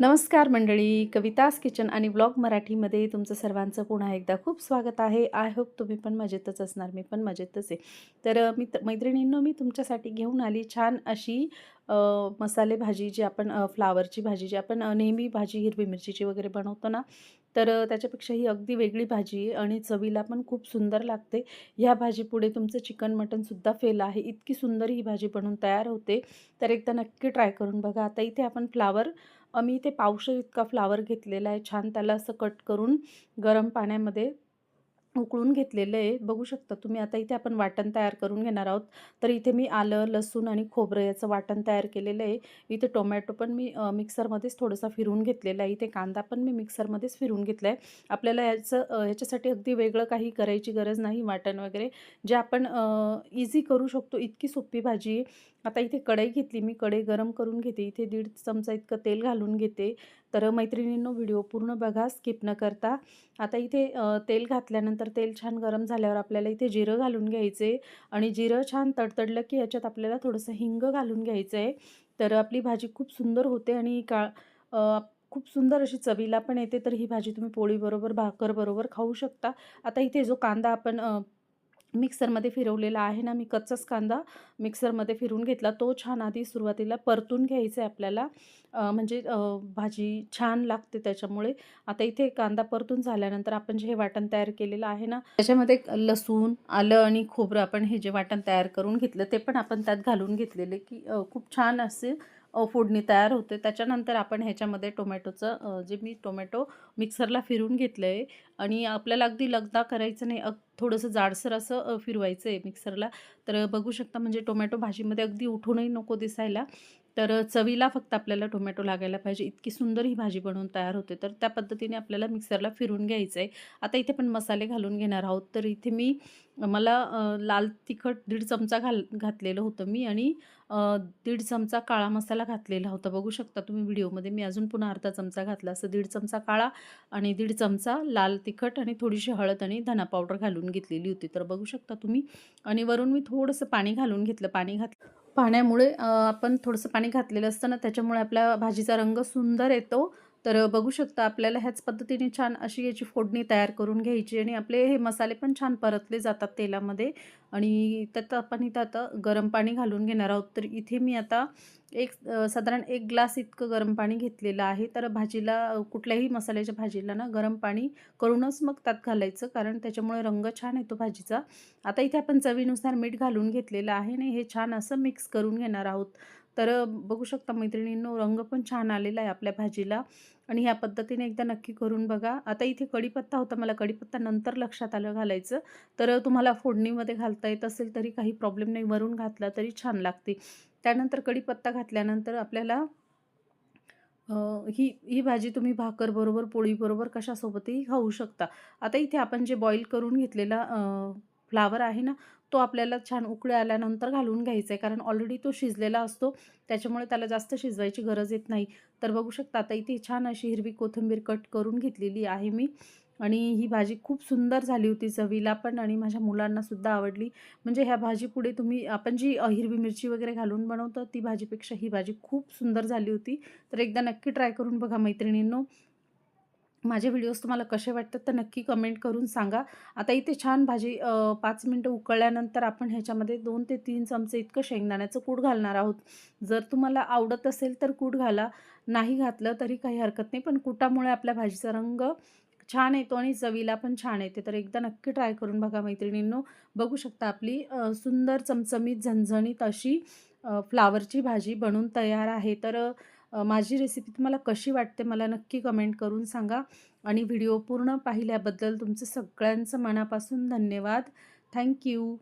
नमस्कार मंडळी कवितास किचन आणि ब्लॉग मराठीमध्ये तुमचं सर्वांचं पुन्हा एकदा खूप स्वागत आहे. आय होप तुम्ही पण मजेतच असणार मी पण मजेतच आहे. तर मी त- मैत्रिणींनो मी तुमच्यासाठी घेऊन आली छान अशी मसाले भाजी जी आपण फ्लावरची भाजी जी आपण नेहमी भाजी हिरवी मिरचीची वगैरे बनवतो ना तर त्याच्यापेक्षा ही अगदी वेगळी भाजी आहे आणि चवीला पण खूप सुंदर लागते. ह्या भाजीपुढे तुमचं चिकन मटनसुद्धा फेल आहे. इतकी सुंदर ही भाजी बनवून तयार होते. तर एकदा नक्की ट्राय करून बघा. आता इथे आपण फ्लावर मी इथे पावशर इतका फ्लावर घेतलेला आहे. छान त्याला असं कट करून गरम पाण्यामध्ये उकळून घेतलेलं आहे. बघू शकता तुम्ही आता इथे आपण वाटण तयार करून घेणार आहोत. तर इथे मी आलं लसूण आणि खोबरं याचं वाटण तयार केलेलं आहे. इथे टोमॅटो पण मी मिक्सरमध्येच थोडंसं फिरून घेतलेला आहे. इथे कांदा पण मी मिक्सरमध्येच फिरून घेतला आहे आपल्याला याचं ह्याच्यासाठी अगदी वेगळं काही करायची गरज नाही वाटण वगैरे. जे आपण इझी करू शकतो इतकी सोपी भाजी आता इथे कढई घेतली मी कढई गरम करून घेते. इथे दीड चमचा इतकं तेल घालून घेते. तर मैत्रिणींनो व्हिडिओ पूर्ण बघा स्किप न करता. आता इथे तेल घातल्यानंतर तेल छान गरम झाल्यावर आपल्याला इथे जिरं घालून घ्यायचे आणि जिरं छान तडतडलं की याच्यात आपल्याला थोडंसं हिंग घालून घ्यायचं आहे तर आपली भाजी खूप सुंदर होते आणि का खूप सुंदर अशी चवीला पण येते तर ही भाजी तुम्ही पोळीबरोबर भाकरबरोबर खाऊ शकता. आता इथे जो कांदा आपण मिक्सरमध्ये फिरवलेला आहे ना मी कच्चाच कांदा मिक्सरमध्ये फिरून घेतला. तो छान आधी सुरुवातीला परतून घ्यायचा आहे आपल्याला म्हणजे भाजी छान लागते त्याच्यामुळे. आता इथे कांदा परतून झाल्यानंतर आपण जे हे वाटण तयार केलेलं आहे ना त्याच्यामध्ये लसूण आलं आणि खोबरं आपण हे जे वाटण तयार करून घेतलं ते पण आपण त्यात घालून घेतलेले की खूप छान असे फोडणी तयार होते. त्याच्यानंतर आपण ह्याच्यामध्ये टोमॅटोचं जे मी टोमॅटो मिक्सरला फिरून घेतलं आहे आणि आपल्याला अगदी लगदा करायचं नाही अग थोडंसं जाडसर असं फिरवायचं आहे मिक्सरला. तर बघू शकता म्हणजे टोमॅटो भाजीमध्ये अगदी उठूनही नको दिसायला. तर चवीला फक्त आपल्याला टोमॅटो लागायला पाहिजे. इतकी सुंदर ही भाजी बनवून तयार होते. तर त्या पद्धतीने आपल्याला मिक्सरला फिरून घ्यायचं आहे आता इथे पण मसाले घालून घेणार आहोत. तर इथे मी मला लाल तिखट दीड चमचा घाल घातलेलं होतं मी आणि दीड चमचा काळा मसाला घातलेला होता. बघू शकता तुम्ही व्हिडिओमध्ये. मी अजून पुन्हा अर्धा चमचा घातला. असं दीड चमचा काळा आणि दीड चमचा लाल तिखट आणि थोडीशी हळद आणि धना पावडर घालून घेतलेली होती. तर बघू शकता तुम्ही. आणि वरून मी थोडंसं पाणी घालून घेतलं. पाणी घात पाण्यामुळे आपण थोडंसं पाणी घातलेलं असतं ना त्याच्यामुळे आपल्या भाजीचा रंग सुंदर येतो. तर बघू शकता आपल्याला ह्याच पद्धतीने छान अशी याची फोडणी तयार करून घ्यायची आणि आपले हे मसाले पण छान परतले जातात तेलामध्ये आणि त्यात आपण इथं आता गरम पाणी घालून घेणार आहोत. तर इथे मी आता एक साधारण एक ग्लास इतकं गरम पाणी घेतलेलं आहे. तर भाजीला कुठल्याही मसाल्याच्या भाजीला ना गरम पाणी करूनच मग त्यात घालायचं कारण त्याच्यामुळे रंग छान येतो भाजीचा. आता इथे आपण चवीनुसार मीठ घालून घेतलेलं आहे आणि हे छान असं मिक्स करून घेणार आहोत. तर बघू शकता मैत्रिणींनो रंग पण छान आलेला आहे आपल्या भाजीला आणि ह्या पद्धतीने एकदा नक्की करून बघा. आता इथे कढीपत्ता होता मला कढीपत्ता नंतर लक्षात आलं घालायचं. तर तुम्हाला फोडणीमध्ये घालता येत असेल तरी काही प्रॉब्लेम नाही वरून घातला तरी छान लागते. त्यानंतर कढीपत्ता घातल्यानंतर आपल्याला ही ही भाजी तुम्ही भाकरबरोबर पोळीबरोबर कशासोबतही खाऊ शकता. आता इथे आपण जे बॉईल करून घेतलेला फ्लावर आहे ना तो आपल्याला छान उकळी आल्यानंतर घालून घ्यायचा आहे. कारण ऑलरेडी तो शिजलेला असतो. त्याच्यामुळे त्याला जास्त शिजवायची गरज येत नाही. तर बघू शकता आता इथे छान अशी हिरवी कोथिंबीर कट करून घेतलेली आहे मी. आणि ही भाजी खूप सुंदर झाली होती चवीला पण आणि माझ्या मुलांनासुद्धा आवडली. म्हणजे ह्या भाजीपुढे तुम्ही आपण जी हिरवी मिरची वगैरे घालून बनवतो ती भाजीपेक्षा ही भाजी खूप सुंदर झाली होती. तर एकदा नक्की ट्राय करून बघा मैत्रिणींनो. माझे व्हिडिओज तुम्हाला कसे वाटतात तर नक्की कमेंट करून सांगा. आता इथे छान भाजी पाच मिनटं उकळल्यानंतर आपण ह्याच्यामध्ये दोन ते तीन चमचे इतकं शेंगदाण्याचं कूट घालणार आहोत. जर तुम्हाला आवडत असेल तर कूट घाला नाही घातलं तरी काही हरकत नाही. पण कुटामुळे आपल्या भाजीचा रंग छान येतो आणि चवीला पण छान येते. तर एकदा नक्की ट्राय करून बघा मैत्रिणींनो. बघू शकता आपली सुंदर चमचमीत झणझणीत अशी फ्लावरची भाजी बनून तयार आहे. तर माझी रेसिपी तुम्हाला कशी वाटते मला नक्की कमेंट करून सांगा. आणि व्हिडिओ पूर्ण पाहिल्याबद्दल तुमचं सगळ्यांचं मनापासून धन्यवाद. थँक्यू